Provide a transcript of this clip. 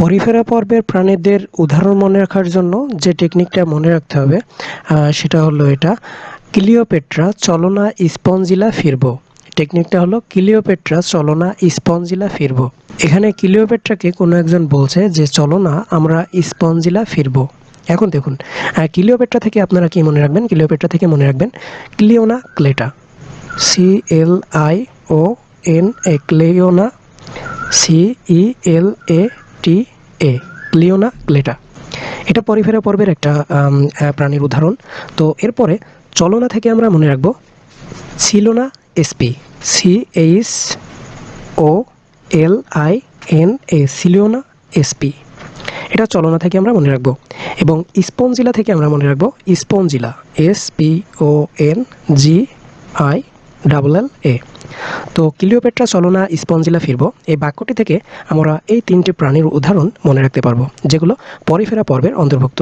Porifera পর্বের প্রাণীদের উদাহরণ মনে রাখার জন্য যে টেকনিকটা মনে রাখতে হবে সেটা হলো এটা। ক্লিওপেট্রা চলনা স্পঞ্জিলা ফিরবো। টেকনিকটা হলো ক্লিওপেট্রা চলনা স্পঞ্জিলা ফিরবো। এখানে ক্লিওপেট্রাকে কোনো একজন বলছে যে চলনা আমরা স্পঞ্জিলা ফিরবো। এখন দেখুন ক্লিওপেট্রা থেকে আপনারা কি মনে রাখবেন? ক্লিওপেট্রা থেকে মনে রাখবেন Cliona celata C L I O N A Cliona C E L A T A Cliona celata এটা পরিফেরা পর্বের একটা প্রাণীর উদাহরণ। তো এরপরে চলনা থেকে আমরা মনে রাখব Chalina SP C H O L I N A Chalina SP এটা চলনা থেকে আমরা মনে রাখব। এবং স্পঞ্জিলা থেকে আমরা মনে রাখব Spongilla S P O N G I double L A তো ক্লিওপেট্রা চলনা স্পঞ্জিলা ফিরব। এই বাক্যটি থেকে আমরা এই তিনটি প্রাণীর উদাহরণ মনে রাখতে পারব, যেগুলো পরিফেরা পর্বের অন্তর্ভুক্ত।